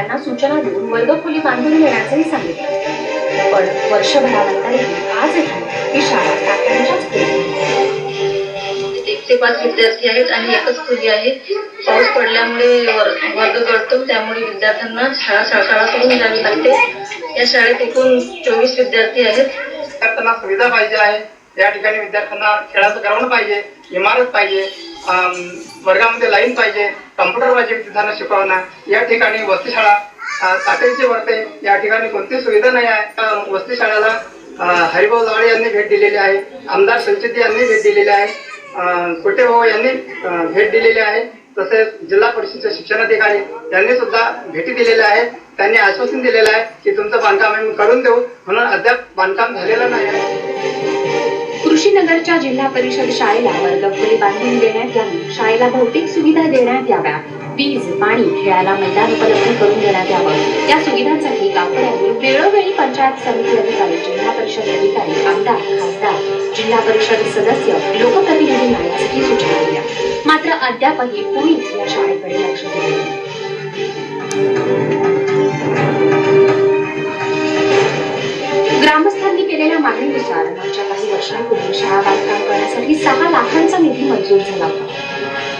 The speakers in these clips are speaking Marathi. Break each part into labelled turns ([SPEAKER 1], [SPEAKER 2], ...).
[SPEAKER 1] त्यांना सूचना देऊन वर्गखोली बांधून देण्याचंही सांगितलं. पण वर्षभरानंतरही आजही ही शाळा टाकण्याच्याच पुढे
[SPEAKER 2] एक ते पाच विद्यार्थी आहेत आणि एकच खोली आहे. पाऊस पडल्यामुळे वर- वर्ग गळतो त्यामुळे विद्यार्थ्यांना शाळा शाळा शाळा सोडून जावी लागते. या शाळेत एकूण चोवीस विद्यार्थी आहेत.
[SPEAKER 3] विद्यार्थ्यांना सुविधा पाहिजे आहे. या ठिकाणी विद्यार्थ्यांना खेळाचं ग्राउंड पाहिजे इमारत पाहिजे. वर्गामध्ये लाईन पाहिजे कम्प्युटर पाहिजे विद्यार्थ्यांना शिकवणं या ठिकाणी वसतिशाळा अ, वर्ते या ठिकाणी कोणती सुविधा नाही आहे. अ, वसतिशाळेला हरिभाऊ जावळे यांनी भेट दिलेली आहे आमदार संचिती यांनी भेट दिलेली आहे कुटे भाऊ यांनी भेट दिलेली आहे तसेच जिल्हा परिषदेचे शिक्षणाधिकारी यांनी सुद्धा भेटी दिलेल्या आहेत. त्यांनी आश्वासन दिलेलं आहे की तुमचं बांधकाम आम्ही करून देऊ म्हणून अद्याप बांधकाम झालेलं नाही आहे.
[SPEAKER 1] कृषीनगरच्या जिल्हा परिषद शाळेला वर्गखोली बांधून देण्यात यावी. शाळेला भौतिक सुविधा देण्यात याव्या. वीज पाणी खेळायला मैदान उपलब्ध करून देण्यात यावं. या सुविधांसाठी गावकऱ्यांनी वेळोवेळी पंचायत समिती अधिकारी जिल्हा परिषद अधिकारी आमदार खासदार जिल्हा परिषद सदस्य लोकप्रतिनिधींना यासाठी सूचना दिल्या. मात्र अद्यापही कुणीच या शाळेकडे लक्ष दिले ग्रामस्थांनी केलेल्या मागणीनुसार मागच्या वर्षांपूर्वी शाळा बांधकाम करण्यासाठी सहा लाखांचा निधी मंजूर झाला होता.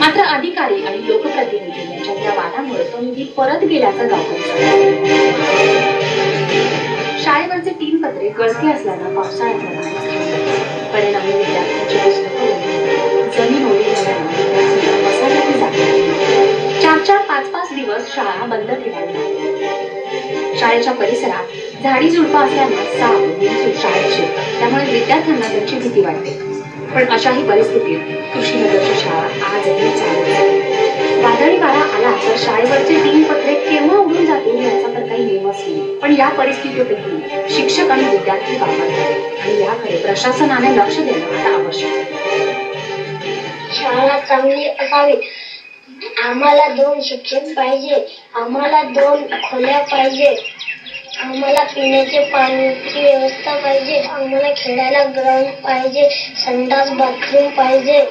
[SPEAKER 1] मात्र अधिकारी आणि लोकप्रतिनिधी यांच्यातल्या वादामुळे तो निधी परत गेल्याचं गावकरी शाळेवरचे तीन पत्रे गळती असल्यानं पावसाळ्यात परिणामी विद्यार्थ्यांची पुस्तकं जमीन ओढली झाल्यानं चार चार पाच पाच दिवस शाळा बंद ठेवावी लागली. शाळेच्या परिसरात झाडी झुडपं असल्यानं साप विंचू शाळेत शिरतात त्यामुळे विद्यार्थ्यांना त्यांची भीती वाटते. पण अशाही परिस्थितीत कृषीनगरची शाळा आजही चालू वादळी वारा आला तर शाळेवरचे तीन पत्रे केव्हा उडून जातील याचा तर काही नियमच नाही. पण या परिस्थितीतही शिक्षक आणि विद्यार्थी वापरतात आणि याकडे प्रशासनाने लक्ष देणं आता आवश्यक आहे.
[SPEAKER 4] शाळा चांगली असावी आम्हाला दोन शिक्षक पाहिजे. आम्हाला दोन खोल्या पाहिजे. आम्हाला पिण्याचे पाण्याची व्यवस्था पाहिजे. आम्हाला खेळायला ग्राउंड पाहिजे. संडास बाथरूम पाहिजे.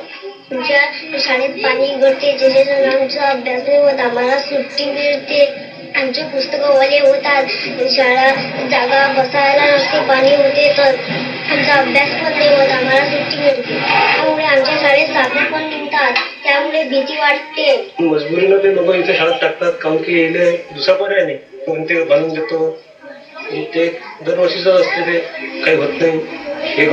[SPEAKER 4] तुमच्या शाळेत पाणी गळते ज्याच्यानं आमचा अभ्यास नाही होत आम्हाला सुट्टी मिळते. आमचे पुस्तकं ओले होतात. शाळा जागा बसायला नसते पाणी होते तर आमचा अभ्यास पण नाही होत. आम्हाला सुट्टी मिळते. त्यामुळे आमच्या शाळेत साधनं पण निघतात त्यामुळे भीती वाटते.
[SPEAKER 5] मजबुरीनं ते लोक इथे शाळेत टाकतात काऊन की येले दुसरा पर्याय नाही. कोण ते बांधून देतो. ते दरवर्षीच असते ते. काही होत नाही. हे